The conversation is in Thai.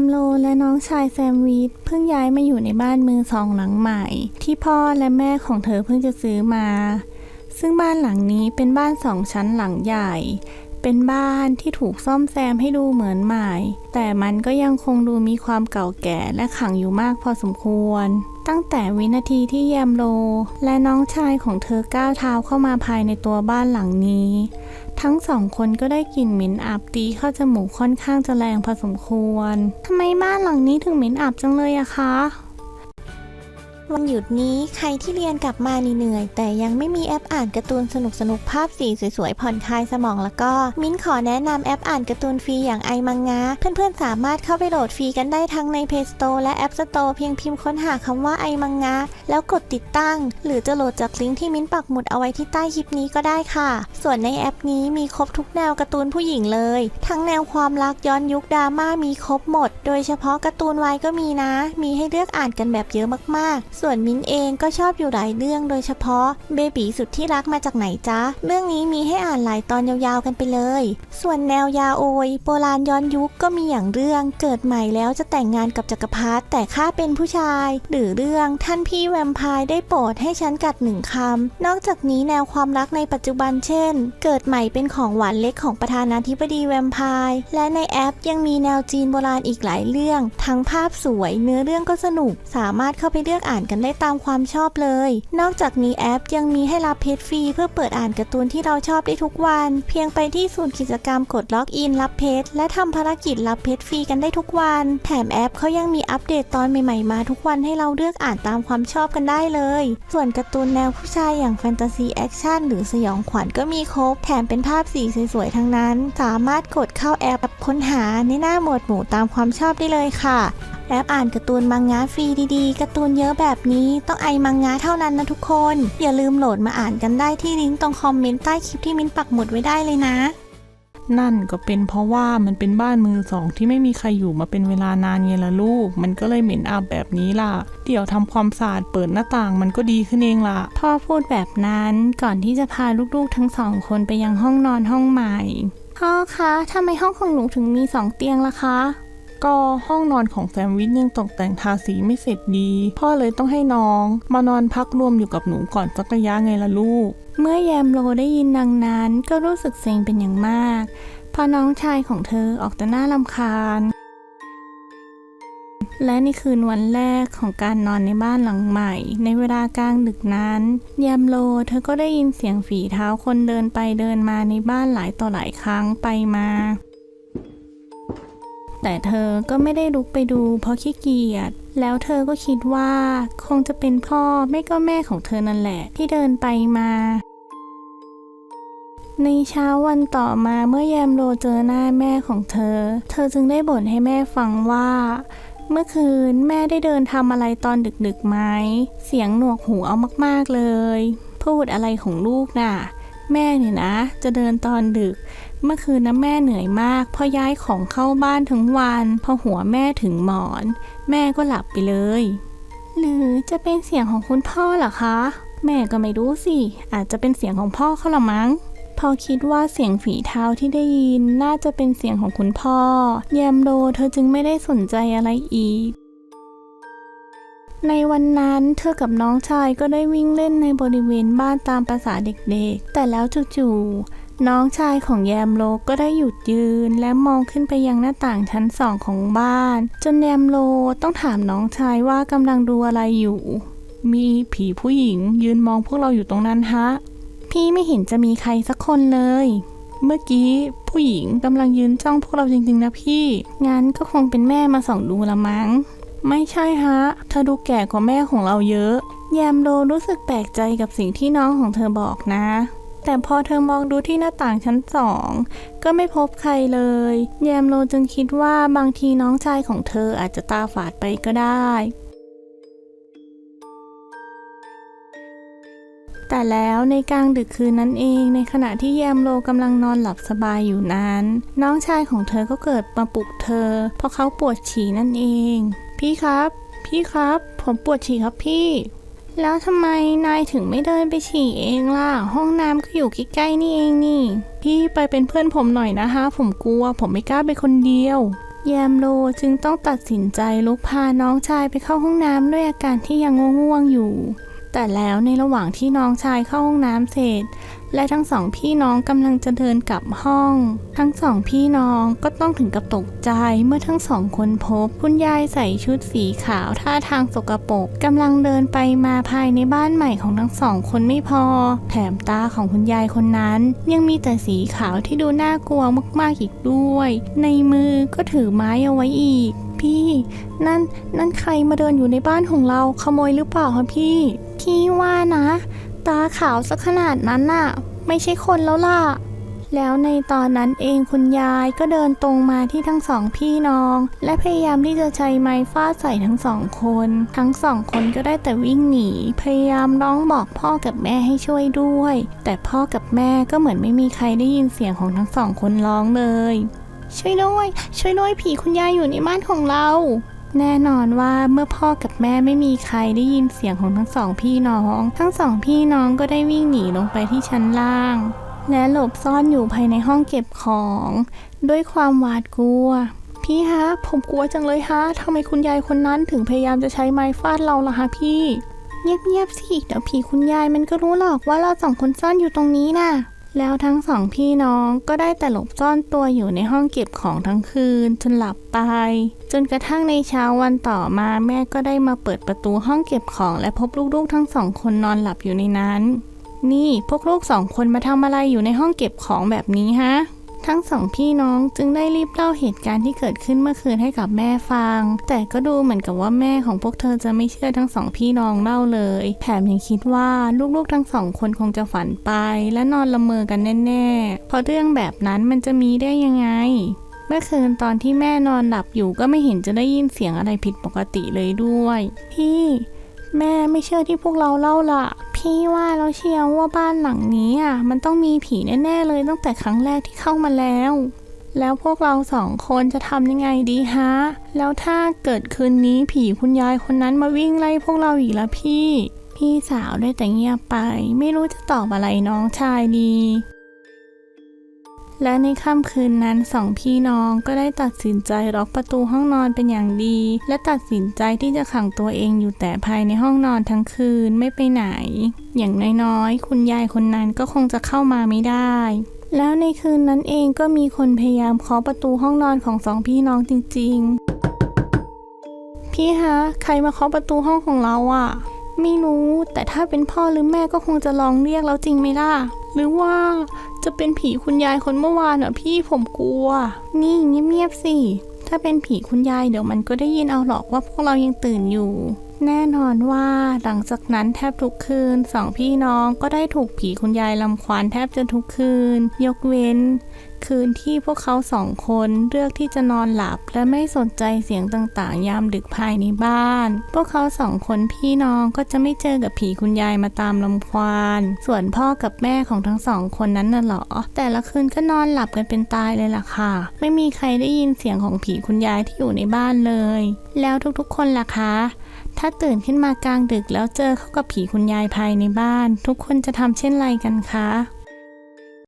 มโลและน้องชายแซมวีดเพิ่งย้ายมาอยู่ในบ้านมือสองหลังใหม่ ที่พ่อและแม่ของเธอเพิ่งจะซื้อมา ซึ่งบ้านหลังนี้เป็นบ้านสองชั้นหลังใหญ่ เป็นบ้านที่ถูกซ่อมแซมให้ดูเหมือนใหม่ แต่มันก็ยังคงดูมีความเก่าแก่และขังอยู่มากพอสมควร ตั้งแต่วินาทีที่แยมโล และน้องชายของเธอก้าวเท้าเข้ามาภายในตัวบ้านหลังนี้ ทั้งสองคนก็ได้กลิ่นเหม็นอับตีเข้าจมูกค่อนข้างจะแรงพอสมควรทำไมบ้านหลังนี้ถึงเหม็นอับจังเลยอะคะ วันหยุดนี้ใครที่เรียนกลับมาเหนื่อยแต่ยังไม่มีแอปอ่านการ์ตูนสนุกๆภาพสีสวยๆผ่อนคลายสมองแล้วก็ มิ้นขอแนะนำแอปอ่านการ์ตูนฟรีอย่างไอมังงะเพื่อนๆสามารถเข้าไปโหลดฟรีกันได้ทั้งใน Play Store และ App Store เพียงพิมพ์ค้นหาคำว่าไอมังงะแล้วกดติดตั้ง หรือจะโหลดจากลิงก์ที่มิ้นปักหมุดเอาไว้ที่ใต้คลิปนี้ก็ได้ค่ะ ส่วนในแอปนี้มีครบทุกแนวการ์ตูนผู้หญิงเลย ทั้งแนวความรักย้อนยุคดราม่ามีครบหมด โดยเฉพาะการ์ตูนวายก็มีนะ มีให้เลือกอ่านกันแบบเยอะมากๆส่วนมิ้นเองก็ชอบอยู่หลายเรื่องโดยเฉพาะเบบีสุดที่รักมาจากไหนจ๊ะ เรื่องนี้มีให้อ่านหลายตอนยาวๆกันไปเลย ส่วนแนวยาโอยโบราณย้อนยุคก็มีอย่างเรื่องเกิดใหม่แล้วจะแต่งงานกับจักรพรรดิแต่ข้าเป็นผู้ชาย หรือเรื่องท่านพี่แวมไพร์ได้โปรดให้ฉันกัดหนึ่งคำนอกจากนี้แนวความรักในปัจจุบันเช่น เกิดใหม่เป็นของหวานเล็กของประธานาธิบดีแวมไพร์และในแอปยังมีแนวจีนโบราณอีกหลายเรื่อง ทั้งภาพสวยเนื้อเรื่องก็สนุกสามารถเข้าไปเลือกอ่านกันได้ตามความชอบเลย นอกจากนี้แอปยังมีให้รับเพจฟรีเพื่อเปิดอ่านการ์ตูนที่เราชอบได้ทุกวัน เพียงไปที่ศูนย์กิจกรรมกดล็อกอินรับเพจและทำภารกิจรับเพจฟรีกันได้ทุกวัน แถมแอปเขายังมีอัปเดตตอนใหม่ๆมาทุกวันให้เราเลือกอ่านตามความชอบกันได้เลย ส่วนการ์ตูนแนวผู้ชายอย่างแฟนตาซีแอคชั่นหรือสยองขวัญก็มีครบ แถมเป็นภาพสีสวยๆทั้งนั้น สามารถกดเข้าแอปค้นหาในหน้าหมวดหมู่ตามความชอบได้เลยค่ะ แอปอ่านการ์ตูนมังงะฟรีดีๆการ์ตูนเยอะแบบนี้ต้องไอมังงะเท่านั้นนะทุกคน อย่าลืมโหลดมาอ่านกันได้ที่ลิงก์ตรงคอมเมนต์ใต้คลิปที่มิ้นปักหมุดไว้ได้เลยนะ นั่นก็เป็นเพราะว่ามันเป็นบ้านมือสองที่ไม่มีใครอยู่มาเป็นเวลานานไงล่ะลูก มันก็เลยเหม็นอับแบบนี้ล่ะ เดี๋ยวทำความสะอาดเปิดหน้าต่างมันก็ดีขึ้นเองล่ะ พ่อพูดแบบนั้นก่อนที่จะพาลูกๆทั้งสองคนไปยังห้องนอนห้องใหม่พ่อคะทำไมห้องของหนูถึงมีสองเตียงล่ะคะ ก็ห้องนอนของแซมวิชยังตกแต่งทาสีไม่เสร็จดี พ่อเลยต้องให้น้อง มานอนพักรวมอยู่กับหนูก่อนสักระยะไงล่ะลูก เมื่อแยมโลได้ยินดังนั้นก็รู้สึกเซ็งเป็นอย่างมากเพราะน้องชายของเธอออกแต่หน้าลำคาญ และในคืนวันแรกของการนอนในบ้านหลังใหม่ ในเวลากลางดึกนั้นแยมโลเธอก็ได้ยินเสียงฝีเท้าคนเดินไปเดินมาในบ้านหลายต่อหลายครั้งไปมา แต่เธอก็ไม่ได้ลุกไปดูเพราะขี้เกียจ แล้วเธอก็คิดว่าคงจะเป็นพ่อไม่ก็แม่ของเธอนั่นแหละ ที่เดินไปมา ในเช้าวันต่อมาเมื่อแยมโลเจอหน้าแม่ของเธอ เธอจึงได้บ่นให้แม่ฟังว่าเมื่อคืนแม่ได้เดินทำอะไรตอนดึกๆไหม เสียงหนวกหูเอามากๆเลย พูดอะไรของลูกน่ะ แม่เนี่ยนะ จะเดินตอนดึก เมื่อคืนนะแม่เหนื่อยมากเพราะย้ายของเข้าบ้านทั้งวันพอหัวแม่ถึงหมอน แม่ก็หลับไปเลย หรือจะเป็นเสียงของคุณพ่อเหรอคะ แม่ก็ไม่รู้สิ อาจจะเป็นเสียงของพ่อเขาละมั้ง พอคิดว่าเสียงฝีเท้าที่ได้ยินน่าจะเป็นเสียงของคุณพ่อ แยมโดเธอจึงไม่ได้สนใจอะไรอีกในวันนั้นเธอกับน้องชายก็ได้วิ่งเล่นในบริเวณบ้านตามประษาเด็กๆ แต่แล้วจู่ๆ น้องชายของแยมโลก็ได้หยุดยืน และมองขึ้นไปยังหน้าต่างชั้นสองของบ้าน จนแยมโลต้องถามน้องชายว่ากำลังดูอะไรอยู่ มีผีผู้หญิงยืนมองพวกเราอยู่ตรงนั้นฮะ พี่ไม่เห็นจะมีใครสักคนเลย เมื่อกี้ผู้หญิงกำลังยืนจ้องพวกเราจริงๆนะพี่ งั้นก็คงเป็นแม่มาส่องดูละมั้ง ไม่ใช่ฮะ เธอดูแก่กว่าแม่ของเราเยอะ แยมโลรู้สึกแปลกใจกับสิ่งที่น้องของเธอบอกนะ แต่พอเธอมองดูที่หน้าต่างชั้นสอง ก็ไม่พบใครเลย แยมโลจึงคิดว่าบางทีน้องชายของเธออาจจะตาฝาดไปก็ได้ แต่แล้วในกลางดึกคืนนั้นเองในขณะที่แยมโลกำลังนอนหลับสบายอยู่นั้น น้องชายของเธอก็เกิดมาปลุกเธอ เพราะเขาปวดฉี่นั่นเอง พี่ครับ พี่ครับ ผมปวดฉี่ครับพี่ แล้วทำไมนายถึงไม่เดินไปฉี่เองล่ะ ห้องน้ำก็อยู่ใกล้ๆนี่เองนี่ พี่ไปเป็นเพื่อนผมหน่อยนะคะ ผมกลัว ผมไม่กล้าไปคนเดียว แยมโลจึงต้องตัดสินใจลุกพาน้องชายไปเข้าห้องน้ำด้วยอาการที่ยังง่วงๆอยู่ แต่แล้วในระหว่างที่น้องชายเข้าห้องน้ำเสร็จ และทั้งสองพี่น้องกำลังจะเดินกลับห้อง ทั้งสองพี่น้องก็ต้องถึงกับตกใจเมื่อทั้งสองคนพบ คุณยายใส่ชุดสีขาวท่าทางสกปรกกำลังเดินไปมาภายในบ้านใหม่ของทั้งสองคนไม่พอ แถมตาของคุณยายคนนั้น ยังมีแต่สีขาวที่ดูน่ากลัวมากๆอีกด้วย ในมือก็ถือไม้เอาไว้อีกพี่นั่นนั่นใครมาเดินอยู่ในบ้านของเราขโมยหรือเปล่าคะพี่ พี่ว่านะ ตาขาวสักขนาดนั้นน่ะ ไม่ใช่คนแล้วล่ะ แล้วในตอนนั้นเองคุณยายก็เดินตรงมาที่ทั้งสองพี่น้อง และพยายามที่จะใช้ไม้ฟาดใส่ทั้งสองคน ทั้งสองคนก็ได้แต่วิ่งหนี พยายามร้องบอกพ่อกับแม่ให้ช่วยด้วย แต่พ่อกับแม่ก็เหมือนไม่มีใครได้ยินเสียงของทั้งสองคนร้องเลย ช่วยด้วย ช่วยด้วยผีคุณยายอยู่ในบ้านของเรา แน่นอนว่าเมื่อพ่อกับแม่ไม่มีใครได้ยินเสียงของทั้งสองพี่น้อง ทั้งสองพี่น้องก็ได้วิ่งหนีลงไปที่ชั้นล่าง และหลบซ่อนอยู่ภายในห้องเก็บของ ด้วยความหวาดกลัว พี่ฮะ ผมกลัวจังเลยฮะทำไมคุณยายคนนั้นถึงพยายามจะใช้ไม้ฟาดเราล่ะฮะพี่ เงียบๆสิเดี๋ยวผีคุณยายมันก็รู้หรอกว่าเราสองคนซ่อนอยู่ตรงนี้น่ะ แล้วทั้งสองพี่น้องก็ได้แต่หลบซ่อนตัวอยู่ในห้องเก็บของทั้งคืน จนหลับไป จนกระทั่งในเช้าวันต่อมาแม่ก็ได้มาเปิดประตูห้องเก็บของ และพบลูกๆ ทั้งสองคนนอนหลับอยู่ในนั้น นี่พวกลูกสองคนมาทำอะไรอยู่ในห้องเก็บของแบบนี้ฮะ ทั้งสองพี่น้องจึงได้รีบเล่าเหตุการณ์ที่เกิดขึ้นเมื่อคืนให้กับแม่ฟัง แต่ก็ดูเหมือนกับว่าแม่ของพวกเธอจะไม่เชื่อทั้งสองพี่น้องเล่าเลย แถมยังคิดว่าลูกๆทั้งสองคนคงจะฝันไป และนอนละเมอกันแน่ๆ เพราะเรื่องแบบนั้นมันจะมีได้ยังไงเมื่อคืนตอนที่แม่นอนหลับอยู่ก็ไม่เห็นจะได้ยินเสียงอะไรผิดปกติเลยด้วย พี่ แม่ไม่เชื่อที่พวกเราเล่าล่ะ พี่ว่าเราเชียวว่าบ้านหลังนี้อะมันต้องมีผีแน่ ๆ เลยตั้งแต่ครั้งแรกที่เข้ามาแล้ว แล้วพวกเราสองคนจะทำยังไงดีฮะ แล้วถ้าเกิดคืนนี้ผีคุณยายคนนั้นมาวิ่งไล่พวกเราอีกละพี่ พี่สาวได้แต่เงียบไป ไม่รู้จะตอบอะไรน้องชายดี และในค่ำคืนนั้นสองพี่น้องก็ได้ตัดสินใจล็อกประตูห้องนอนเป็นอย่างดี และตัดสินใจที่จะขังตัวเองอยู่แต่ภายในห้องนอนทั้งคืนไม่ไปไหน อย่างน้อยๆ คุณยายคนนั้นก็คงจะเข้ามาไม่ได้แล้วในคืนนั้นเองก็มีคนพยายามเคาะประตูห้องนอนของสองพี่น้องจริงๆ พี่ฮะ ใครมาเคาะประตูห้องของเราอะ่ะ ไม่รู้ แต่ถ้าเป็นพ่อหรือแม่ก็คงจะลองเรียกแล้วจริงไหมล่ะ หรือว่าจะเป็นผีคุณยายคนเมื่อวานอะพี่ผมกลัว นี่เงียบๆสิ ถ้าเป็นผีคุณยายเดี๋ยวมันก็ได้ยินเอาหรอกว่าพวกเรายังตื่นอยู่ แน่นอนว่าหลังจากนั้นแทบทุกคืนสองพี่น้องก็ได้ถูกผีคุณยายลำควานแทบจะทุกคืน ยกเว้น คืนที่พวกเขาสองคนเลือกที่จะนอนหลับและไม่สนใจเสียงต่างๆ ยามดึกภายในบ้าน พวกเขาสองคนพี่น้องก็จะไม่เจอกับผีคุณยายมาตามลำควานส่วนพ่อกับแม่ของทั้งสองคนนั้นน่ะเหรอ แต่ละคืนก็นอนหลับกันเป็นตายเลยล่ะค่ะ ไม่มีใครได้ยินเสียงของผีคุณยายที่อยู่ในบ้านเลย แล้วทุกๆ คนล่ะคะ ถ้าตื่นขึ้นมากลางดึกแล้วเจอเข้ากับผีคุณยายภายในบ้าน ทุกคนจะทำเช่นไรกันคะ